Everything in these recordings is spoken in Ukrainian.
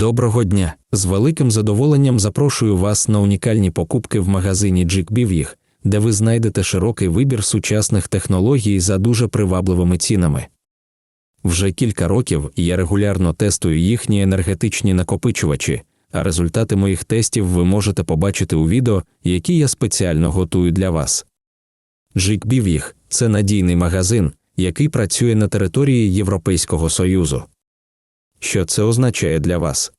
Доброго дня! З великим задоволенням запрошую вас на унікальні покупки в магазині Джикбів'їх, де ви знайдете широкий вибір сучасних технологій за дуже привабливими цінами. Вже кілька років я регулярно тестую їхні енергетичні накопичувачі, а результати моїх тестів ви можете побачити у відео, які я спеціально готую для вас. Джикбів'їх це надійний магазин, який працює на території Європейського Союзу. Що це означає для вас?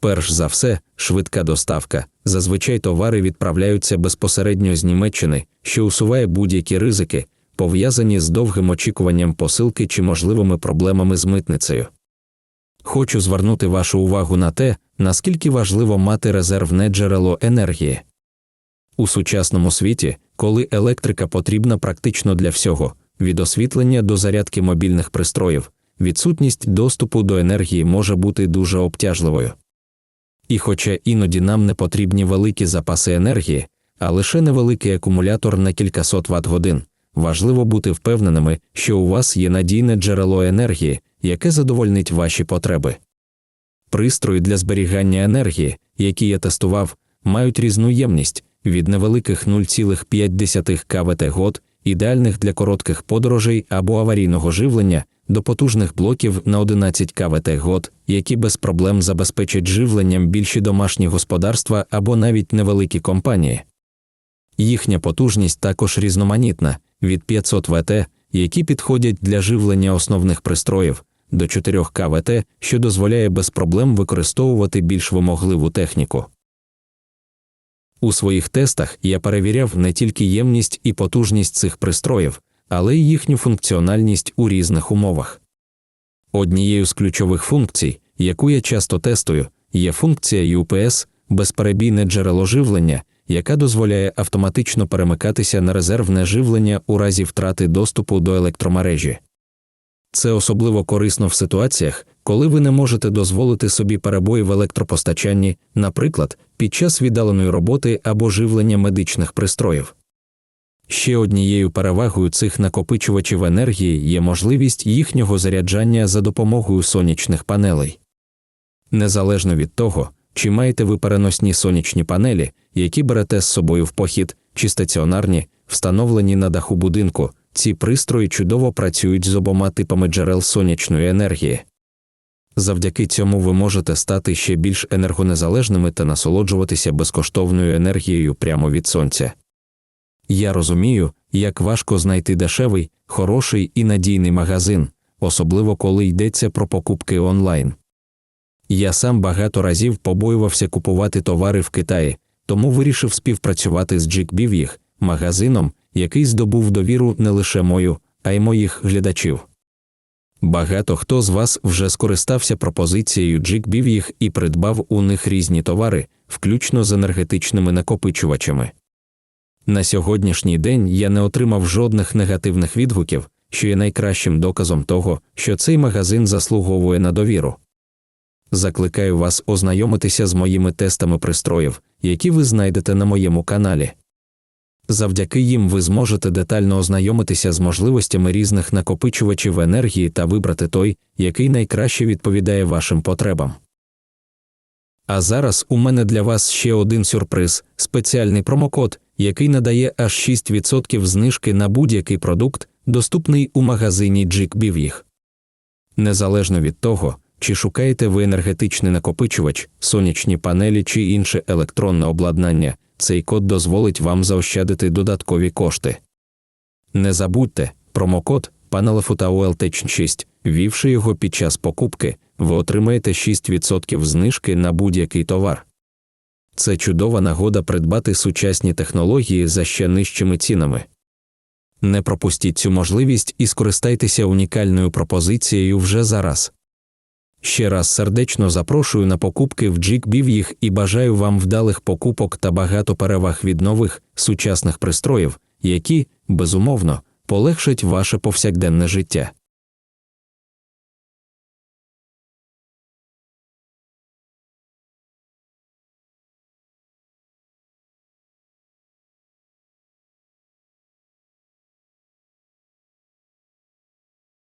Перш за все, швидка доставка. Зазвичай товари відправляються безпосередньо з Німеччини, що усуває будь-які ризики, пов'язані з довгим очікуванням посилки чи можливими проблемами з митницею. Хочу звернути вашу увагу на те, наскільки важливо мати резервне джерело енергії. У сучасному світі, коли електрика потрібна практично для всього, від освітлення до зарядки мобільних пристроїв, відсутність доступу до енергії може бути дуже обтяжливою. І хоча іноді нам не потрібні великі запаси енергії, а лише невеликий акумулятор на кількасот ватт годин, важливо бути впевненими, що у вас є надійне джерело енергії, яке задовольнить ваші потреби. Пристрої для зберігання енергії, які я тестував, мають різну ємність від невеликих 0,5 КВТ год, ідеальних для коротких подорожей або аварійного живлення, до потужних блоків на 11 КВТ год, які без проблем забезпечать живленням більші домашні господарства або навіть невеликі компанії. Їхня потужність також різноманітна від 500 ВТ, які підходять для живлення основних пристроїв, до 4 КВТ, що дозволяє без проблем використовувати більш вимогливу техніку. У своїх тестах я перевіряв не тільки ємність і потужність цих пристроїв, але й їхню функціональність у різних умовах. Однією з ключових функцій, яку я часто тестую, є функція UPS безперебійне джерело живлення, яка дозволяє автоматично перемикатися на резервне живлення у разі втрати доступу до електромережі. Це особливо корисно в ситуаціях, коли ви не можете дозволити собі перебої в електропостачанні, наприклад, під час віддаленої роботи або живлення медичних пристроїв. Ще однією перевагою цих накопичувачів енергії є можливість їхнього заряджання за допомогою сонячних панелей. Незалежно від того, чи маєте ви переносні сонячні панелі, які берете з собою в похід, чи стаціонарні, встановлені на даху будинку, ці пристрої чудово працюють з обома типами джерел сонячної енергії. Завдяки цьому ви можете стати ще більш енергонезалежними та насолоджуватися безкоштовною енергією прямо від сонця. Я розумію, як важко знайти дешевий, хороший і надійний магазин, особливо коли йдеться про покупки онлайн. Я сам багато разів побоювався купувати товари в Китаї, тому вирішив співпрацювати з Джикбів'їх, магазином, який здобув довіру не лише мою, а й моїх глядачів. Багато хто з вас вже скористався пропозицією Джикбів'їх і придбав у них різні товари, включно з енергетичними накопичувачами. На сьогоднішній день я не отримав жодних негативних відгуків, що є найкращим доказом того, що цей магазин заслуговує на довіру. Закликаю вас ознайомитися з моїми тестами пристроїв, які ви знайдете на моєму каналі. Завдяки їм ви зможете детально ознайомитися з можливостями різних накопичувачів енергії та вибрати той, який найкраще відповідає вашим потребам. А зараз у мене для вас ще один сюрприз спеціальний промокод, який надає аж 6% знижки на будь-який продукт, доступний у магазині Джикбів'їх. Незалежно від того, чи шукаєте ви енергетичний накопичувач, сонячні панелі чи інше електронне обладнання, цей код дозволить вам заощадити додаткові кошти. Не забудьте, промокод PANELFUTAULTECH 6, ввівши його під час покупки, ви отримаєте 6% знижки на будь-який товар. Це чудова нагода придбати сучасні технології за ще нижчими цінами. Не пропустіть цю можливість і скористайтеся унікальною пропозицією вже зараз. Ще раз сердечно запрошую на покупки в Джікбів'їх і бажаю вам вдалих покупок та багато переваг від нових сучасних пристроїв, які, безумовно, полегшать ваше повсякденне життя.